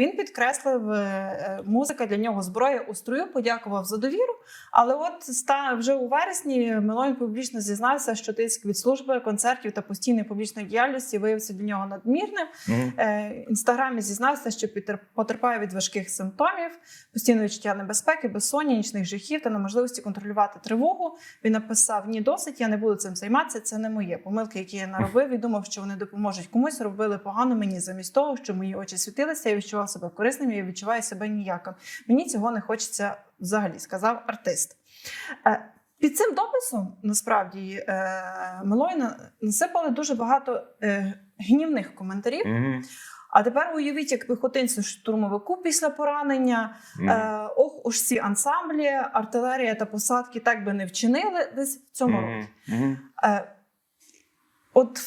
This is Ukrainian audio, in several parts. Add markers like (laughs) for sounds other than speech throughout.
він підкреслив е, музика для нього зброя у строю, подякував за довіру. Але от вже у вересні Мелонь публічно зізнався, що тиск від служби концертів та постійної публічної діяльності виявився для нього надмірним. Е, Інстаграмі зізнався, що потерпає від важких симптомів, постійного відчуття небезпеки, безсоння, нічних жахів та неможливості контролювати тривогу. Він написав: Ні, досить, я не буду цим займатися. Це не моє. Помилки, які я наробив, і думав, що вони допоможуть комусь, робили погано мені замість того, що мої очі світилися. Я відчував себе корисним, я відчуваю себе ніяким. Мені цього не хочеться взагалі, сказав артист. Е, Під цим дописом насправді е, Мелойна насипали дуже багато е, гнівних коментарів. А тепер уявіть, як піхотинцю штурмовику після поранення. Е, ох, уж ці ансамблі, артилерія та посадки так би не вчинили десь в цьому році. Мгм. Е, от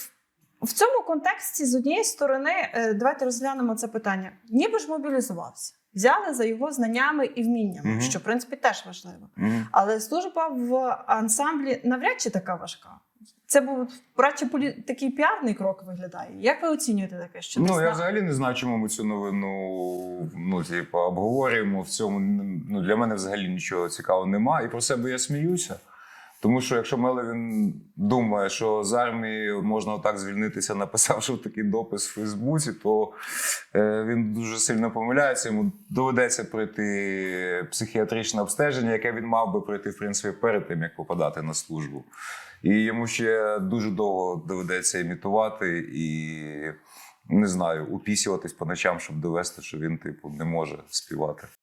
в- цьому контексті, з однієї сторони, е, давайте розглянемо це питання. Ніби ж мобілізувався, взяли за його знаннями і вміннями, Мгм. що в принципі теж важливо. Мгм. Але служба в ансамблі навряд чи така важка. Це був радше полі... такий піарний крок виглядає. Як ви оцінюєте таке? Що Ну я взагалі не знаю, чому ми цю новину ну, типу, обговорюємо. В цьому ну, для мене взагалі нічого цікавого немає. І про себе я сміюся. Тому що якщо Мелевін думає, що з армії можна отак звільнитися, написавши (laughs) такий допис в Фейсбуці, то е, він дуже сильно помиляється. Йому доведеться пройти психіатричне обстеження, яке він мав би пройти в принципі перед тим, як попадати на службу. І йому ще дуже довго доведеться імітувати і не знаю, упісюватись по ночам, щоб довести, що він, типу, не може співати.